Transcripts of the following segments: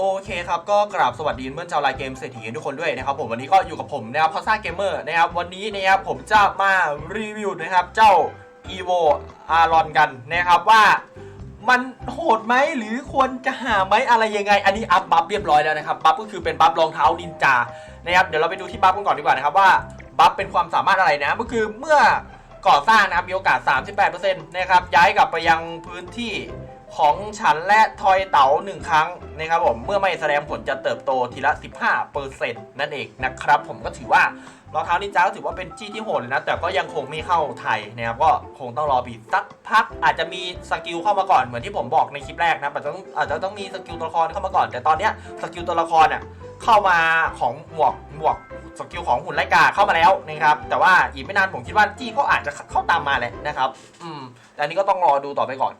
โอเคครับก็กราบสวัสดีเพื่อนชาวไลน์เกมเศรษฐีทุกคนด้วยนะครับผมวันนี้ก็อยู่กับผมนะครับพอซ่าเกมเมอร์นะครับวันนี้นะครับผมจะมารีวิวนะครับเจ้า evo อารอนกันนะครับว่ามันโหดไหมหรือควรจะหาไหมอะไรยังไง อันนี้อัพบัฟเรียบร้อยแล้วนะครับบัฟก็คือเป็นบัฟรองเท้านินจานะครับเดี๋ยวเราไปดูที่บัฟกันก่อนดีกว่านะครับว่าบัฟเป็นความสามารถอะไรนะก็คือเมื่อก่อสร้างนะครับมีโอกาส 38%นะครับย้ายกลับไปยังพื้นที่ ของฉันและทอยเต๋าหนึ่งครั้งนะครับผมเมื่อไม่แสดงผลจะเติบโตทีละ 15%นั่นเองนะครับผมก็ถือว่ารองเท้านินจาก็ถือว่าเป็นจี้ที่โหดเลยนะ แต่ก็ยังคงไม่เข้าไทยนะครับก็คงต้องรอบีสักพักอาจจะมีสกิลเข้ามาก่อนเหมือนที่ผมบอกในคลิปแรกนะอาจจะต้องอาจจะต้องมีสกิลตัวละครเข้ามาก่อน แต่ตอนเนี้ยสกิลตัวละครอะเข้ามาของหมวกหมวกสกิลของหุ่นไลกาเข้ามาแล้วนะครับแต่ว่าอีกไม่นานผมคิดว่าจี้ก็อาจจะเข้าตามมาแหละนะครับ อืมแต่นนี้ก็ต้องรอดูต่อไปก่อน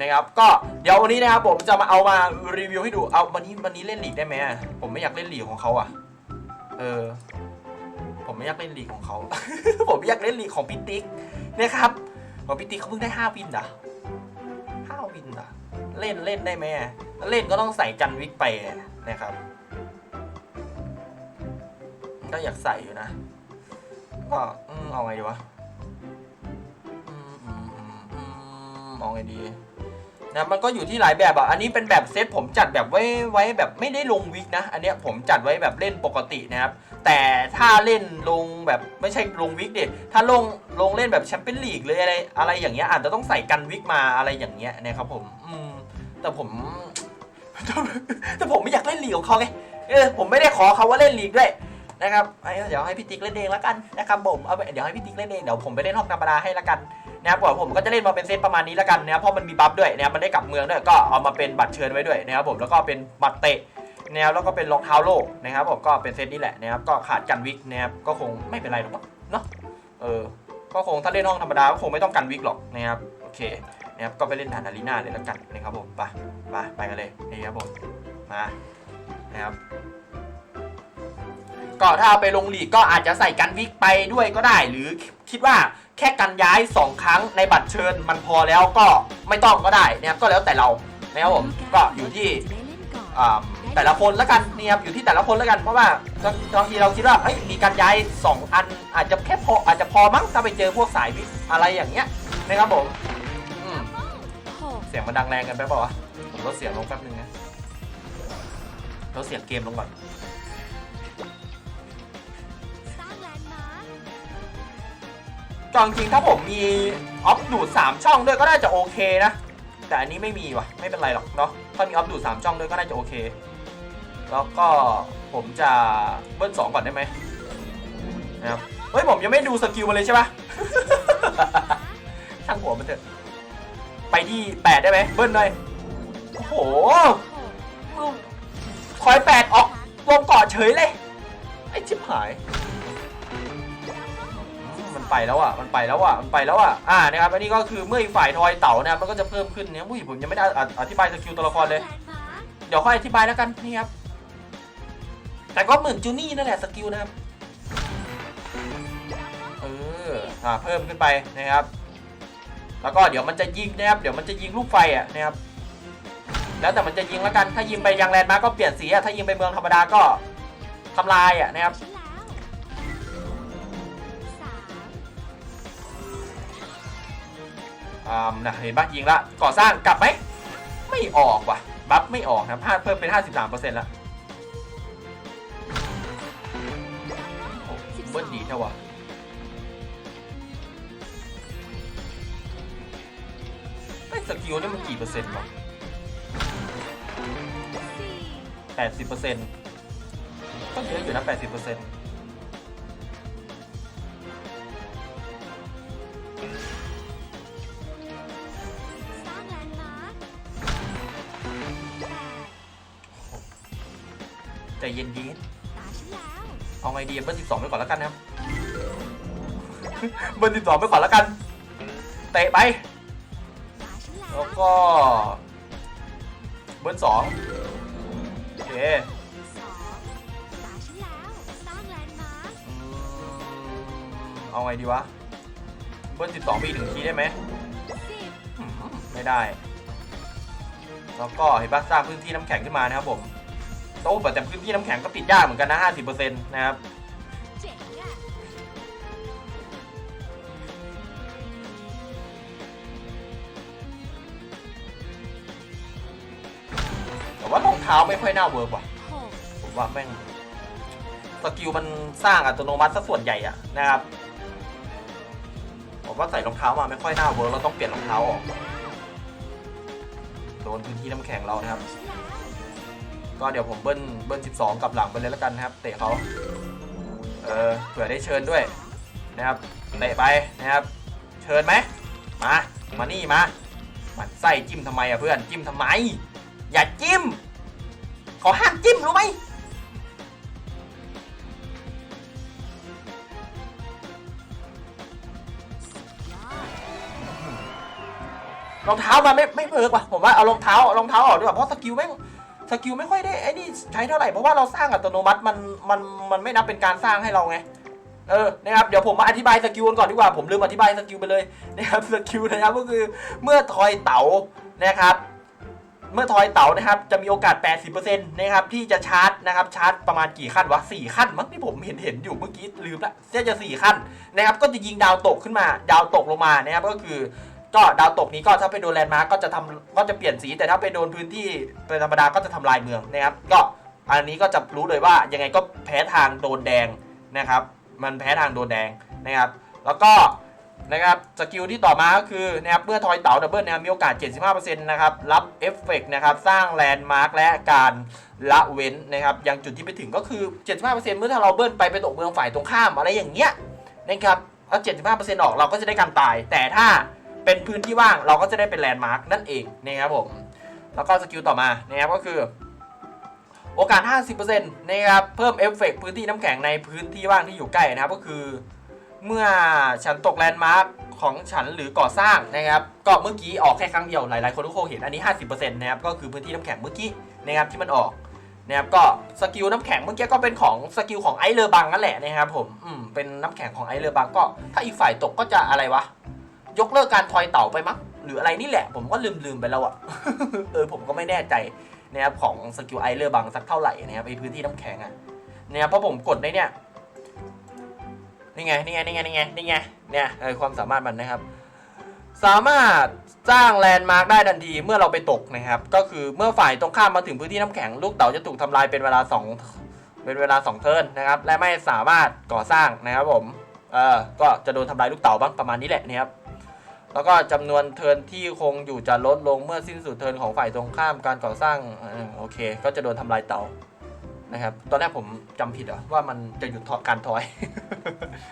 นะครับก็เดี๋ยววันนี้นะครับผมจะมาเอามารีวิวให้ดูเอาวันนี้วันนี้เล่นหลีกได้ไหมผมไม่อยากเล่นหลีกของเขาอะเออผมไม่อยากเล่นหลีกของเขา ผมอยากเล่นหลีกของพิติ๊กนะครับของพิติ๊กเขาเพิ่งได้ห้าวินเหรอห้าวินเหรอเล่นเล่นได้ไหมเล่นก็ต้องใส่จันวิกไปนะครับ ก็อยากใส่อยู่นะก็อืมเอาไงดีวะมอืมอืมอืมเอาไงดี นะมันก็อยู่ที่หลายแบบอะอันนี้เป็นแบบเซตผมจัดแบบไว้ไว้แบบไม่ได้ลงวิกนะ อันเนี้ยผมจัดไว้แบบเล่นปกตินะครับ แต่ถ้าเล่นลงแบบไม่ใช่ลงวิกดิถ้าลงลงเล่นแบบแชมเปี้ยนลีกเลยอะไรอะไรอย่างเงี้ยอาจจะต้องใส่กันวิกมาอะไรอย่างเงี้ยนะครับผมอืมแต่ผม แต่ผมไม่อยากเล่นลีกของเขาไงเออผมไม่ได้ขอเขาว่าเล่นลีกด้วยนะครับเดี๋ยวให้พี่ติ๊กเล่นเองล้วกันนะครับผมเอาไปเดี๋ยวให้พี่ติ๊กเล่นเองเดี๋ยวผมไปเล่นห้องธรรมดาให้ละกัน นะครับผมผมก็จะเล่นมาเป็นเซตประมาณนี้แล้วกันนะครับเพราะมันมีบัฟด้วยนะครับมันได้กลับเมืองด้วยก็เอามาเป็นบัตรเชิญไว้ด้วยนะครับผมแล้วก็เป็นบัตรเตะนะครับแล้วก็เป็นรองเท้าโลกนะครับผมก็เป็นเซตนี้แหละนะครับก็ขาดกันวิกนะครับก็คงไม่เป็นไรหรอกเนาะเออก็คงถ้าเล่นห้องธรรมดาก็คงไม่ต้องกันวิกหรอกนะครับโอเคนะครับก็ไปเล่นด่านอารีนาเลยแล้วกันนะครับผมไปไปไปกันเลยนี่ครับผมมานะครับ ก็ถ้าเอาไปลงหลีกก็อาจจะใส่กันวิกไปด้วยก็ได้ หรือคิดว่าแค่กันย้าย 2 ครั้งในบัตรเชิญมันพอแล้วก็ไม่ต้องก็ได้นะครับก็แล้วแต่เรานะครับผมก็อยู่ที่แต่ละคนแล้วกันนี่ครับอยู่ที่แต่ละคนแล้วกันเพราะว่าบางทีเราคิดว่าเฮ้ยมีการย้าย 2 อันอาจจะแค่พออาจจะพอมั้งถ้าไปเจอพวกสายวิกอะไรอย่างเงี้ยนะครับผมอืมเสียงมันดังแรงกันไปเปล่าวะผมลดเสียงลงแป๊บนึงนะลดเสียงเกมลงก่อน จริงจริงๆถ้าผมมีออฟดูดสามช่องด้วยก็น่าจะโอเคนะ แต่อันนี้ไม่มีว่ะ ไม่เป็นไรหรอกเนาะถ้ามีออฟดูดสามช่องด้วยก็น่าจะโอเค แล้วก็ผมจะเบิ้ลสองก่อนได้ไหมนะครับเฮ้ยผมยังไม่ดูสกิลมาเลยใช่ปะช่างหัวมันเถอะ ไปที่แปดได้ไหมเบิ้ลหน่อยโอ้โหคอยแปดออกลงเกาะเฉยเลย ไปแล้วอะมันไปแล้วอะมันไปแล้วอะอ่านะครับอันนี้ก็คือเมื่ออีกฝ่ายทอยเต่านะครับมันก็จะเพิ่มขึ้นเนี่ยอุ้ยผมยังไม่ได้อธิบายสกิลตัวละครเลย เดี๋ยวค่อยอธิบายแล้วกันนี่ครับแต่ก็เหมือนจูนี่นั่นแหละสกิลนะครับเอออ่าเพิ่มขึ้นไปนะครับ แล้วก็เดี๋ยวมันจะยิงนะครับเดี๋ยวมันจะยิงลูกไฟอะนะครับแล้วแต่มันจะยิงแล้วกันถ้ายิงไปยังแลนด์มาร์กก็เปลี่ยนสีอะถ้ายิงไปเมืองธรรมดาก็ทำลายอะนะครับ อ่านะเห็นปะยิงละก่อสร้างกลับไหมไม่ออกว่ะบัฟไม่ออกนะพลาดเพิ่มเป็น 53%แล้วโอ้เบิ้ลดีเท่าวะไอ้สกิลนี่มันกี่เปอร์เซ็นต์วะ80%ก็เยอะอยู่นะ80% ใจเย็นดีเอาไงดีเบอร์12ไปก่อนแล้วกันนะครับเบอร์12ไปก่อนแล้วกัน เตะไป แล้วก็ เบอร์สองโอเคอืมเอาไงดีวะ เบอร์12ไปอีกหนึ่งทีได้ไหมอืมไม่ได้ แล้วก็เห็นปะสร้างพื้นที่น้ำแข็งขึ้นมานะครับผม โอ้แต่พื้นที่น้ำแข็งก็ติดยากเหมือนกันนะ 50%นะครับเจ๋งอะแต่ว่ารองเท้าไม่ค่อยน่าเวิร์กว่ะผมว่าแม่งสกิลมันสร้างอัตโนมัติซะส่วนใหญ่อะนะครับผมว่าใส่รองเท้ามาไม่ค่อยน่าเวิร์กเราต้องเปลี่ยนรองเท้าออกโดนพื้นที่น้ำแข็งเรานะครับ ก็เดี๋ยวผมเบิ้ลเบิ้ล12กลับหลังไปเลยแล้วกันนะครับ เตะเขาเออเผื่อได้เชิญด้วยนะครับเตะไปนะครับ เชิญไหมมามานี่มามันไส้จิ้มทำไมอะเพื่อนจิ้มทำไม อย่าจิ้มขอห้ามจิ้มรู้ไหมรองเท้ามาไม่ไม่เวิกว่ะผมว่าเอารองเท้าเอารองเท้าออกดีกว่าเพราะสกิลแม่ง กิลไม่ค่อยได้ไอ้นี่ใช้เท่าไหร่เพราะว่าเราสร้างอัตโนมัติมันมันมันไม่นับเป็นการสร้างให้เราไงเออนะครับเดี๋ยวผมมาอธิบายสกิลกันก่อนดีกว่าผมลืมอธิบายสกิลไปเลยนะครับสกิลนะครับก็คือเมื่อทอยเต๋านะครับเมื่อทอยเต๋านะครับจะมีโอกาส 80%นะครับที่จะชาร์จนะครับชาร์จประมาณกี่ขั้นวะ4ขั้นมั้งที่ผมเห็นเห็นอยู่เมื่อกี้ลืมละเสียจะ 4 ขั้นนะครับก็จะยิงดาวตกขึ้นมา ดาวตกลงมานะครับก็คือ ก็ดาวตกนี้ก็ถ้าไปโดนแลนด์มาร์กก็จะทำก็จะเปลี่ยนสี แต่ถ้าไปโดนพื้นที่เป็นธรรมดาก็จะทำลายเมืองนะครับ ก็อันนี้ก็จะรู้เลยว่ายังไงก็แพ้ทางโดนแดงนะครับ มันแพ้ทางโดนแดงนะครับ แล้วก็นะครับสกิลที่ต่อมาก็คือนะครับเมื่อทอยเต๋าดับเบิลนะครับมีโอกาส 75%นะครับรับเอฟเฟกต์นะครับสร้างแลนด์มาร์กและการละเว้นนะครับยังจุดที่ไปถึงก็คือ 75%เมื่อถ้าเราเบิ้ลไปไปตกเมืองฝ่ายตรงข้ามอะไรอย่างเงี้ยนะครับเอา75%ออกเราก็จะได้การตายแต่ถ้า เป็นพื้นที่ว่างเราก็จะได้เป็นแลนด์มาร์กนั่นเองนะครับผม แล้วก็สกิลต่อมานะครับก็คือ โอกาส 50%นะครับ เพิ่มเอฟเฟกต์พื้นที่น้ำแข็งในพื้นที่ว่างที่อยู่ใกล้นะครับก็คือ เมื่อฉันตกแลนด์มาร์กของฉันหรือก่อสร้างนะครับ ก็เมื่อกี้ออกแค่ครั้งเดียวหลายๆคนทุกคงเห็นอันนี้ 50%นะครับก็คือพื้นที่น้ำแข็งเมื่อกี้นะครับที่มันออกนะครับก็สกิลน้ำแข็งเมื่อกี้ก็เป็นของสกิลของไอเลอร์บังนั่นแหละนะครับผมอืมเป็นน้ำแข็งของไอเลอร์บังก็ถ้าอีกฝ่ายตกก็จะอะไรวะ ยกเลิกการทอยเต่าไปมั้งหรืออะไรนี่แหละ ผมก็ลืมลืมๆไปแล้วอะเออผมก็ไม่แน่ใจนะครับของสกิลไอเลอร์บังสักเท่าไหร่นะครับไอพื้นที่น้ำแข็งอะเนี่ยเพราะผมกดในเนี่ยนี่ไงนี่ไงนี่ไงนี่ไงนี่ไงเนี่ยเออความสามารถมันนะครับ สามารถสร้างแลนด์มาร์กได้ทันทีเมื่อเราไปตกนะครับ ก็คือเมื่อฝ่ายตรงข้ามมาถึงพื้นที่น้ำแข็งลูกเต๋าจะถูกทำลายเป็นเวลาสองเป็นเวลาสองเทิร์นนะครับ และไม่สามารถก่อสร้างนะครับผมเออก็จะโดนทำลายลูกเต๋าบ้างประมาณนี้แหละนะครับ แล้วก็จำนวนเทินที่คงอยู่จะลดลงเมื่อสิ้นสุดเทินของฝ่ายตรงข้ามการก่อสร้างอโอเค ก็จะโดนทำลายเตานะครับ ตอนแรกผมจำผิดเหรอว่ามันจะหยุดการทอย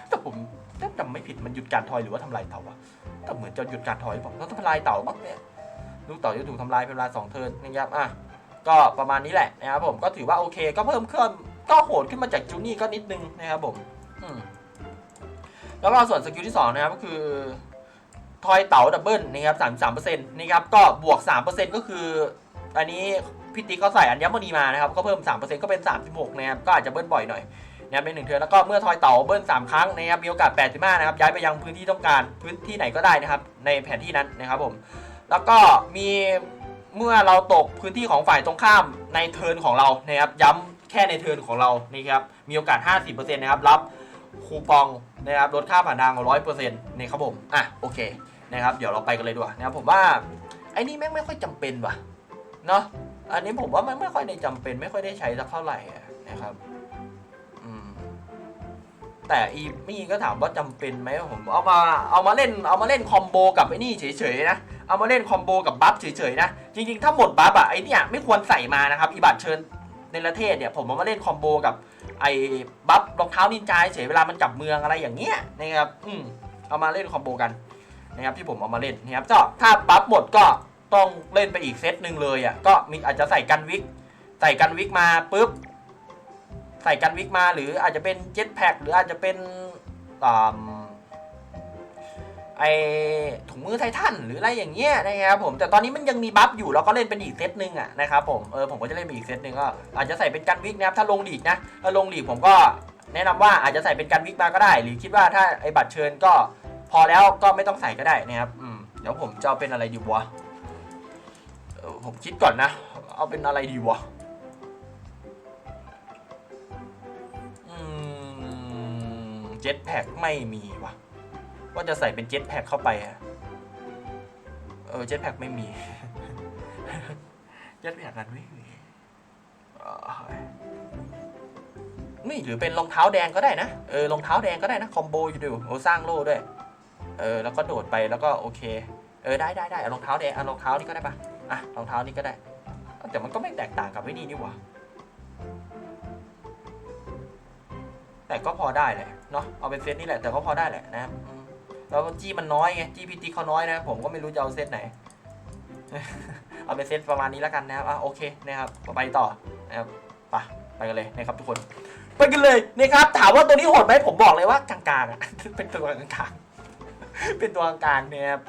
แต่ผมถ้าจำไม่ผิดมันหยุดการทอยหรือว่าทำลายเตาวะแต่เหมือนจะหยุดการทอยบอกต้องทำลายเต่าบ้างเนี่ยลูกเต่าจะถูกทำลายเป็นเวลาสองเทินนะครับอะก็ประมาณนี้แหละนะครับผมก็ถือว่าโอเค ก็เพิ่มขึ้นก็โหดขึ้นมาจากจูนี่ก็นิดนึงนะครับผมแล้วก็ส่วนสกิลที่สองนะครับก็คือ ทอยเต๋าดับเบิลนะครับสามสามเปอร์เซ็นต์นะครับก็บวกสามเปอร์เซ็นต์ก็คือ อันนี้พี่ติ๊กเขาใส่อัญมณีมานะครับก็เพิ่มสามเปอร์เซ็นต์ก็เป็นสามสิบหกนะครับก็อาจจะเบิ้ลบ่อยหน่อยนะครับเป็นหนึ่งเทือนแล้วก็เมื่อทอยเต๋าเบิ้ลสามครั้งนะครับมีโอกาสแปดสิบห้านะครับย้ายไปยังพื้นที่ต้องการพื้นที่ไหนก็ได้นะครับในแผนที่นั้นนะครับผมแล้วก็มีเมื่อเราตกพื้นที่ของฝ่ายตรงข้ามในเทิร์นของเรานะครับย้ำแค่ในเทิร์นของเรานะครับมีโอกาส 50%นะครับรับคูปองนะครับลดค่าผ่านทางร้อยเปอร์เซ็นต์นี่ครับผมอะโอเค นะครับเดี๋ยวเราไปกันเลยดีกว่านะครับผมว่าไอ้นี่แม่งไม่ค่อยจำเป็นว่ะเนาะอันนี้ผมว่ามันไม่ค่อยได้จำเป็น ไม่ค่อยได้ใช้สักเท่าไหร่นะครับแต่อีมี่ก็ถามว่าจำเป็นไหมผมเอามาเอามาเล่นเอามาเล่นคอมโบกับไอ้นี่เฉยๆนะเอามาเล่นคอมโบกับบัฟเฉยๆนะจริงๆถ้าหมดบัฟอะไอ้เนี่ยไม่ควรใส่มานะครับอีบัตเชิญในประเทศเนี่ยผมเอามาเล่นคอมโบกับไอ้บัฟรองเท้านินจาเฉยเวลามันจับเมืองอะไรอย่างเงี้ยนะครับอืมเอามาเล่นคอมโบกัน นะครับที่ผมเอามาเล่นนะครับก็ถ้าปั๊บหมดก็ต้องเล่นไปอีกเซตหนึ่งเลยอะก็มีอาจจะใส่กันวิกใส่กันวิกมาปุ๊บใส่กันวิกมาหรืออาจจะเป็นเจ็ตแพ็คหรืออาจจะเป็นอ่าไอถุงมือไททันหรืออะไรอย่างเงี้ยนะครับผมแต่ตอนนี้มันยังมีบัฟอยู่แล้วก็เล่นเป็นอีกเซตหนึ่งอะนะครับผมเออผมก็จะเล่นเป็นอีกเซตหนึ่งก็อาจจะใส่เป็นกันวิกนะครับถ้าลงลีกนะถ้าลงลีกผมก็แนะนำว่าอาจจะใส่เป็นกันวิกมาก็ได้ หรือคิดว่าถ้าไอบัตรเชิญก็ พอแล้วก็ไม่ต้องใส่ก็ได้นะครับอืมเดี๋ยวผมจะเอาเป็นอะไรดีวะผมคิดก่อนนะ เอาเป็นอะไรดีวะเจ็ตแพ็กไม่มีวะว่าจะใส่เป็นเจ็ตแพ็กเข้าไปอะเออเจ็ตแพ็กไม่มีเจ็ตแพ็กกันไม่มีนี่หรือเป็นรองเท้าแดงก็ได้นะ เออรองเท้าแดงก็ได้นะ คอมโบอยู่ดิโอสร้างโล่ด้วย เออแล้วก็โดดไปแล้วก็โอเค เออได้ได้ได้รองเท้าแดงเอารองเท้านี่ก็ได้ปะอะรองเท้านี่ก็ได้ แต่มันก็ไม่แตกต่างกับไอ้นี่นี่หว่าแต่ก็พอได้แหละเนาะเอาเป็นเซตนี่แหละแต่ก็พอได้แหละนะครับแล้วจี้มันน้อยไงจี้พีตีเขาน้อยนะ ผมก็ไม่รู้จะเอาเซตไหน เอาเป็นเซตประมาณนี้แล้วกันนะครับอะโอเคนะครับไปต่อนะครับไปไปกันเลยนะครับทุกคน ไปกันเลยนะครับถามว่าตัวนี้โหดไหมผมบอกเลยว่ากลางๆอะเป็นตัวกลางๆ เป็นตัวกลางๆนะครับ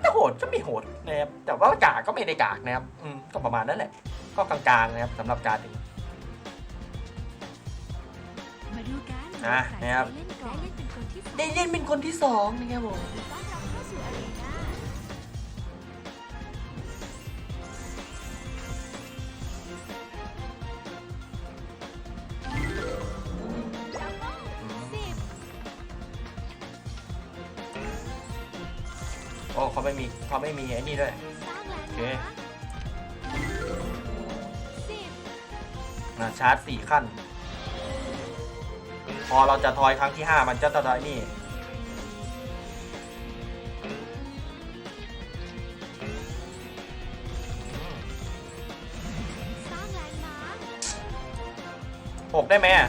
แต่โหดก็ไม่โหดนะครับแต่ว่ากากก็ไม่ได้กากนะครับอืมก็ประมาณนั้นแหละ ก็กลางๆนะครับสำหรับการนี้มาดูกันอะใครนะครับได้เล่นก่อนได้เล่นเป็นคนที่สองได้เล่นเป็นคนที่สองนะครับผม ไม่มีเขาไม่มีไอ้นี่ด้วยสร้างแลนด์โอเค มาร์คสิบนะชาร์จสี่ขั้น พอเราจะทอยครั้งที่ห้ามันจะจะได้นี่สร้างแลนด์มาร์คหกได้ไหมอะ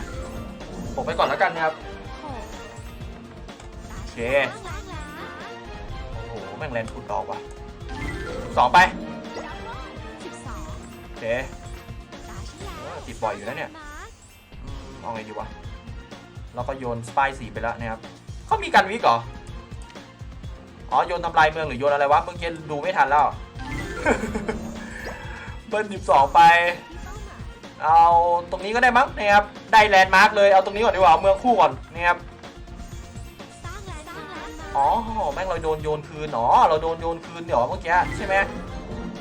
หกไปก่อนแล้วกันนะครับหกตาโอเค แม่งแรงทุดดอกว่ะสองไปสิบสองโอเคตาฉันแล้วเออติดบ่อยอยู่นะเนี่ยมาร์คอืมเอาไงดีวะแล้วก็โยนสปายสีไปแล้วนะครับเขามีการวิกเหรออ๋อโยนทำลายเมืองหรือโยนอะไรวะเมื่อกี้ดูไม่ทันแล้วเบิ้ลสิบสองไปที่เป้าหมายเอาตรงนี้ก็ได้มั้งนะครับได้แลนด์มาร์กเลยเอาตรงนี้ก่อนดีกว่าเอาเมืองคู่ก่อนนะครับ อ๋อแม่งเราโดนโยนคืนอ๋อเราโดนโยนคืนเดี๋ยวเมื่อกี้ใช่ไหม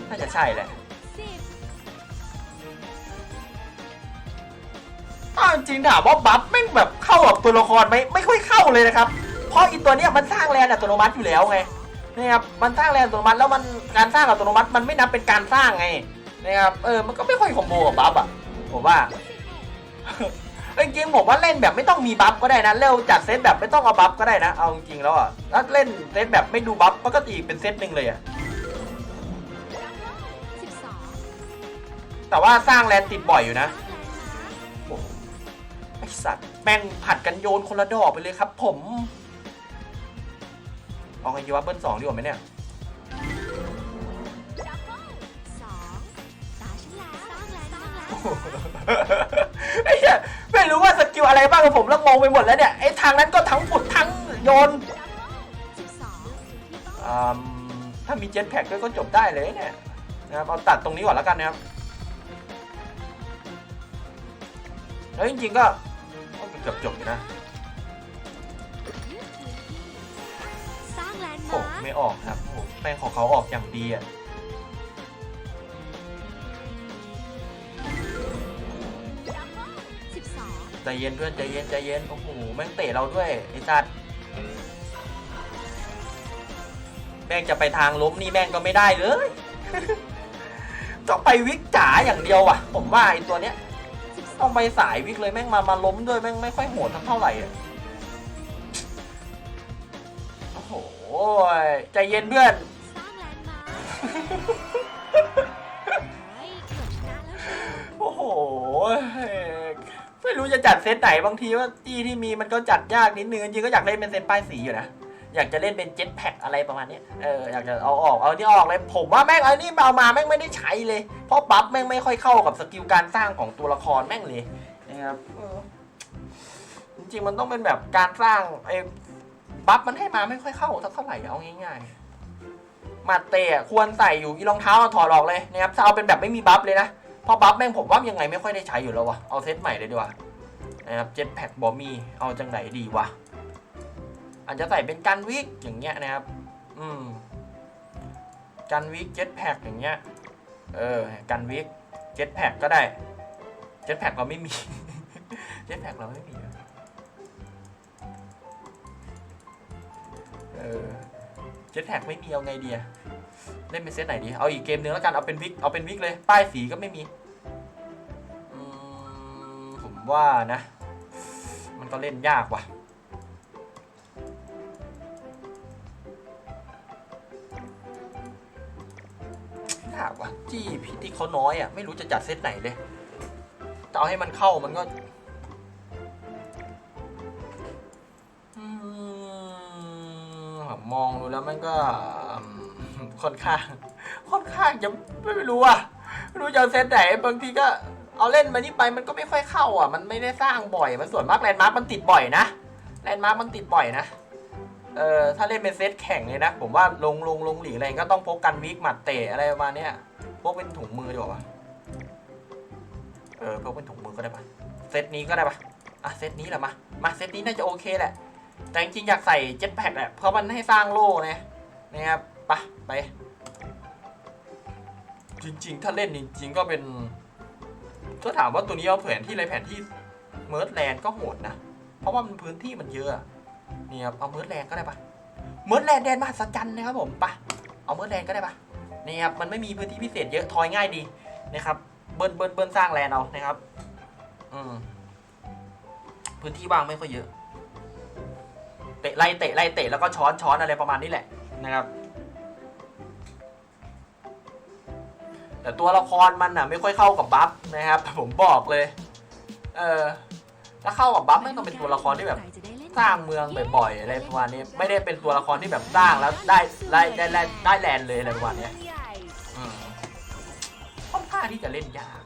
น่าจะใช่แหละจริงถามว่าบัฟแม่งแบบเข้ากับตัวละครไหมไม่ค่อยเข้าเลยนะครับ เพราะอีตัวเนี้ยมันสร้างแลนด์อัตโนมัติอยู่แล้วไงนะครับมันสร้างแลนด์อัตโนมัติแล้วมันการสร้างอัตโนมัติมันไม่นับเป็นการสร้างไงนะครับเออมันก็ไม่ค่อยคอมโบกับบัฟอะผมว่า เอ็ดจริงๆผมว่าเล่นแบบไม่ต้องมีบัฟก็ได้นะเร็วจัดเซตแบบไม่ต้องเอาบัฟก็ได้นะเอาจริงๆแล้วอะถ้าเล่นเซตแบบไม่ดูบัฟมันก็ตีเป็นเซตหนึ่งเลยอะสิบสองแต่ว่าสร้างแลนด์ติดบ่อยอยู่นะสร้างแลนด์มาร์คโอ้โหไอสัตว์แม่งผัดกันโยนคนละดอกไปเลยครับ ผมเอาไงดีวะเบิ้ลสองดีกว่าไหมเนี่ย กิลอะไรบ้างกับผมแล้วงงไปหมดแล้วเนี่ยไอ้ทางนั้นก็ทั้งผุดทั้งโยนดับเบิ้ลสิบสองที่เป้าหมายอืมถ้ามีเจ็ตแพ็กด้วยก็จบได้เลยเนี่ยนะครับเอาตัดตรงนี้ก่อนแล้วกันนะครับแล้วจริงๆก็ก็เกือบจบอยู่นะสร้างแลนด์โอ้มาร์คไม่ออกครับโอ้แม่งของเขาออกอย่างดีอะ ใจเย็นเพื่อนใจเย็นใจเย็นโอ้โหแม่งเตะเราด้วยไอ้สัตว์แม่งจะไปทางล้มนี่แม่งก็ไม่ได้เลย ต้องไปวิกจ๋าอย่างเดียวว่ะ ผมว่าไอ้ตัวเนี้ยต้องไปสายวิกเลยแม่งมามาล้มด้วยแม่งไม่ค่อยโหดทั้งเท่าไหร่อะโอ้โหใจเย็นเพื่อนโอ้โห ไม่รู้จะจัดเซตไหนบางทีว่าจี้ที่มีมันก็จัดยากนิดนึงจริงก็อยากเล่นเป็นเซตป้ายสีอยู่นะอยากจะเล่นเป็นเจ็ตแพ็กอะไรประมาณนี้เอออยากจะเอาออกเอานี่ออกเลยผมว่าแม่งเอานี่เอามาแม่งไม่ได้ใช้เลย เพราะบัฟแม่งไม่ค่อยเข้ากับสกิลการสร้างของตัวละครแม่งเลยนะครับจริงๆมันต้องเป็นแบบการสร้างไอ้บัฟมันให้มาไม่ค่อยเข้าสักเท่าไหร่เอาง่ายๆมาเตะควรใส่อยู่อีรองเท้าเอาถอดออกเลยนะครับถ้าเอาเป็นแบบไม่มีบัฟเลยนะ พราะบัฟแม่งผมว่ายังไงไม่ค่อยได้ใช้อยู่แล้ววะเอาเซตใหม่เลยดีกว่านะครับเจ็ตแพ็กบอมีเอาจังไหนดีวะอาจจะใส่เป็นกันวิกอย่างเงี้ยนะครับ อืมกันวิกเจ็ตแพ็กอย่างเงี้ยเออกันวิกเจ็ตแพ็กก็ได้เจ็ตแพ็กเราไม่มีเจ็ตแพ็กเราไม่มีเออเจ็ตแท็กไม่มีเอาไงดีอะ เล่นเป็นเซตไหนดี เอาอีกเกมหนึ่งแล้วกัน เอาเป็นวิก เอาเป็นวิกเลย ป้ายสีก็ไม่มี ผมว่านะ มันก็เล่นยากว่ะ ยากว่ะ จี้พิธีเขาน้อยอะ ไม่รู้จะจัดเซตไหนเลย จะเอาให้มันเข้ามันก็มองดูแล้วมันก็ ค่อนข้าง ค่อนข้างจะไม่รู้อะไม่รู้จะเอาเซตไหนบางทีก็เอาเล่นมานี่ไปมันก็ไม่ค่อยเข้าอะ มันไม่ได้สร้างบ่อยมันส่วนมากแลนด์มาร์กมันติดบ่อยนะแลนด์มาร์กมันติดบ่อยนะเออถ้าเล่นเป็นเซตแข่งเลยนะ ผมว่าลงลงลงหลีกอะไรก็ต้องพกกันวิกหมัดเตะอะไรประมาณเนี้ยพกเป็นถุงมือดีกว่าเออพกเป็นถุงมือก็ได้ปะเซตนี้ก็ได้ปะอะเซตนี้แหละมามาเซตนี้น่าจะโอเคแหละแต่จริงๆอยากใส่เจ็ตแพ็กแหละเพราะมันให้สร้างโล่นะนะครับ ปะไป จริง ๆ ถ้าเล่นจริง ๆ ก็เป็นถ้าถามว่าตัวนี้เอาแผนที่อะไรแผนที่เมิร์ดแลนด์ก็โหดนะ เพราะว่ามันพื้นที่มันเยอะอะนี่ครับเอาเมิร์ดแลนด์ก็ได้ปะเมิร์ดแลนด์แดนมหัศจรรย์นะครับผมไปะเอาเมิร์ดแลนด์ก็ได้ปะนี่ครับมันไม่มีพื้นที่พิเศษเยอะทอยง่ายดีนะครับเบิ้ลเบิ้ลเบิ้ลสร้างแลนด์เอานะครับ อืมพื้นที่ว่างไม่ค่อยเยอะ เตะไล่เตะไล่เตะแล้วก็ช้อนช้อนอะไรประมาณนี้แหละนะครับ แต่ตัวละครมันอะไม่ค่อยเข้ากับบัฟนะครับ ผมบอกเลย เออถ้าเข้ากับบัฟไม่ต้องเป็นตัวละครที่แบบสร้างเมืองบ่อยๆอะไรประมาณนี้ ไม่ได้เป็นตัวละครที่แบบสร้างแล้วได้ได้ได้ได้ได้แลนด์เลยอะไรประมาณเนี้ยอืมค่อนข้างที่จะเล่นยาก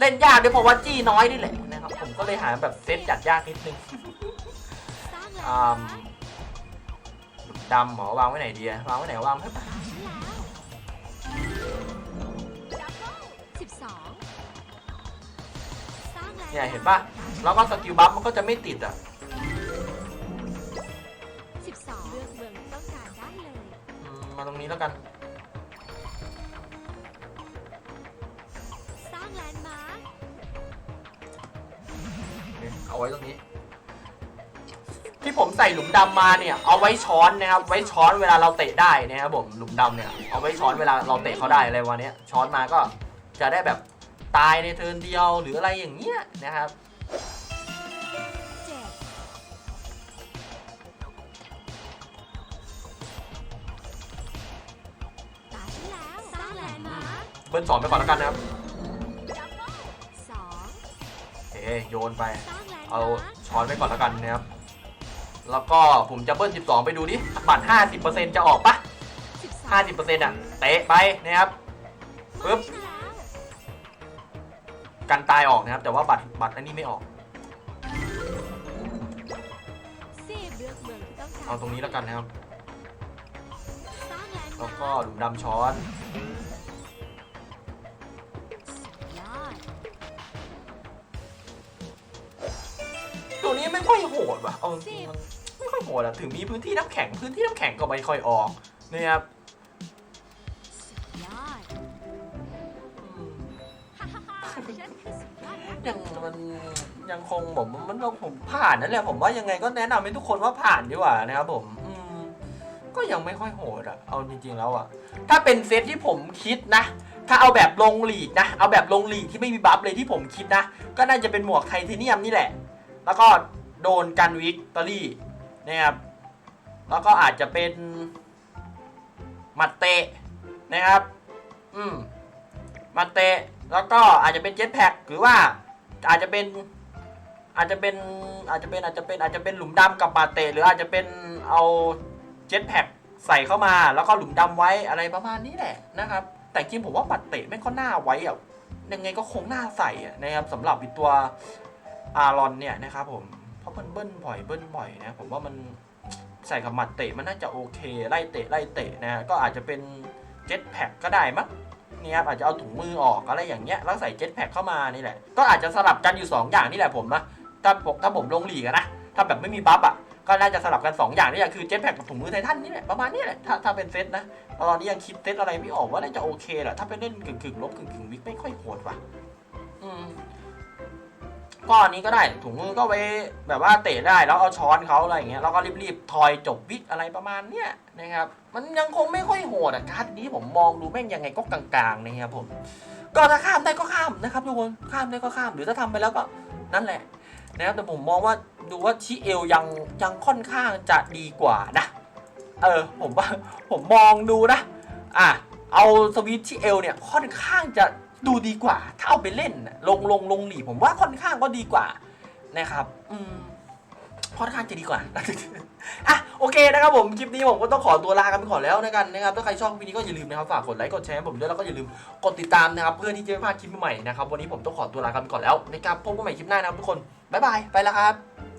เล่นยากด้วยเพราะว่าจี้น้อยนี่แหละนะครับ ผมก็เลยหาแบบเซตจัดยากนิดนึงอ่าดำเหรอวางไว้ไหนดีอะวางไว้ไหนวางให้ เนี่ยเห็นปะแล้วก็สกิลบัฟมันก็จะไม่ติดอะสิบสองเลือกเมืองต้องการได้เลยอืมมาตรงนี้แล้วกัน สร้างแลนด์มาร์คเอาไว้ตรงนี้ ที่ผมใส่หลุมดำมาเนี่ย เอาไว้ช้อนนะครับ ไว้ช้อนเวลาเราเตะได้นะครับผมหลุมดำเนี่ยเอาไว้ช้อนเวลาเราเตะเขาได้อะไรวันนี้ยช้อนมาก็จะได้แบบ ตายในเทิร์นเดียวหรืออะไรอย่างเงี้ยนะครับเจ็ดตาฉันแล้วสร้างแลนด์มาร์คเบิ้ลสองไปก่อนแล้วกันนะครับสองเอ้โยนไปสร้างแลนด์เอามาร์คช้อนไปก่อนแล้วกันนะครับ แล้วก็ผมจะเบิ้ล 12 ไปดูดิบัตร50%จะออกปะสิบสอง50%อะ เตะไปนะครับปึ๊บฉันแล้ว กันตายออกนะครับ แต่ว่าบัตรบัตรอันนี้ไม่ออกสิบเลือกเมืองที่ต้องการเอาตรงนี้แล้วกันนะครับสร้างแลนด์แล้วมาก็ร์คหลุมดำช้อนยอดตัวนี้ไม่ค่อยโหดว่ะ เอาจริงๆมันไม่ค่อยโหดอะถึงมีพื้นที่น้ำแข็ง พื้นที่น้ำแข็งก็ไม่ค่อยออกนะครับ ผมมันต้องผมผ่านนั่นแหละผมว่ายังไงก็แนะนำให้ทุกคนว่าผ่านดีกว่านะครับผมอืมก็ยังไม่ค่อยโหดอะเอาจริงๆแล้วอะถ้าเป็นเซตที่ผมคิดนะ ถ้าเอาแบบลงหลีกนะ เอาแบบลงหลีกที่ไม่มีบัฟเลยที่ผมคิดนะ ก็น่าจะเป็นหมวกไทเทเนียมนี่แหละ แล้วก็โดนกันวิกตอรี่นะครับแล้วก็อาจจะเป็นหมัดเตะนะครับ อืมหมัดเตะแล้วก็อาจจะเป็นเจ็ตแพ็กหรือว่าอาจจะเป็น อาจจะเป็นอาจจะเป็นอาจจะเป็นอาจจะเป็นหลุมดำกับหมัดเตะหรืออาจจะเป็นเอาเจ็ตแพ็กใส่เข้ามาแล้วก็หลุมดำไว้อะไรประมาณนี้แหละนะครับ แต่จริงผมว่าหมัดเตะไม่ก็น่าไว้อะยังไงก็คงน่าใส่นะครับสำหรับตัวอารอนเนี่ยนะครับผมเพราะมันเบิ้ลบ่อยเบิ้ลบ่อยนะผมว่ามันใส่กับหมัดเตะมันน่าจะโอเคไล่เตะไล่เตะนะก็อาจจะเป็นเจ็ตแพ็กก็ได้มั้งเนี่ยครับอาจจะเอาถุงมือออกอะไรอย่างเงี้ยแล้วใส่เจ็ตแพ็คเข้ามานี่แหละก็อาจจะสลับกันอยู่ 2 อย่างนี่แหละผมนะ ถ้าผมถ้าผมลงหลีกนะถ้าแบบไม่มีบัฟอะก็น่าจะสลับกัน 2 อย่างนี่แหละคือเจ็ตแพ็คกับถุงมือไททันนี่แหละประมาณนี้แหละถ้าถ้าเป็นเซตนะตอนนี้ยังคิดเซตอะไรไม่ออกว่าน่าจะโอเคแหละถ้าไปเล่นกึ่งกึ่งลบกึ่งกึ่งวิกไม่ค่อยโหดว่ะอืมก้อนนี้ก็ได้ถุงมือก็ไว้แบบว่าเตะได้แล้วเอาช้อนเขาอะไรอย่างเงี้ยแล้วก็รีบๆทอยจบวิทอะไรประมาณเนี้ยนะครับมันยังคงไม่ค่อยโหดอะการ์ดนี้ผมมองดูแม่งยังไงก็กลางๆนะครับผมก็ถ้าข้ามได้ก็ข้ามนะครับทุกคนข้ามได้ก็ข้ามหรือถ้าทำไปแล้วก็นั่นแหละ นะครับแต่ผมมองว่าดูว่าชิเอลยังยังค่อนข้างจะดีกว่านะ เออผมว่าผมมองดูนะ อะเอาสวิตชิเอลเนี่ยค่อนข้างจะดูดีกว่า ถ้าเอาไปเล่นลงลงลงหลีผมว่าค่อนข้างก็ดีกว่านะครับ อืม ค่อนข้างจะดีกว่าอะโอเคนะครับผมคลิปนี้ผมก็ต้องขอตัวลากันไปก่อนแล้วนะกันนะครับถ้าใครชอบคลิปนี้ก็อย่าลืมนะครับฝากกดไลค์กดแชร์ให้ผมด้วยแล้วก็อย่าลืมกดติดตามนะครับเพื่อที่จะไม่พลาดคลิปใหม่ๆนะครับวันนี้ผมต้องขอตัวลากันไปก่อนแล้วนะครับพบกันใหม่คลิปหน้านะครับทุกคนบ๊ายบายไปแล้วครับ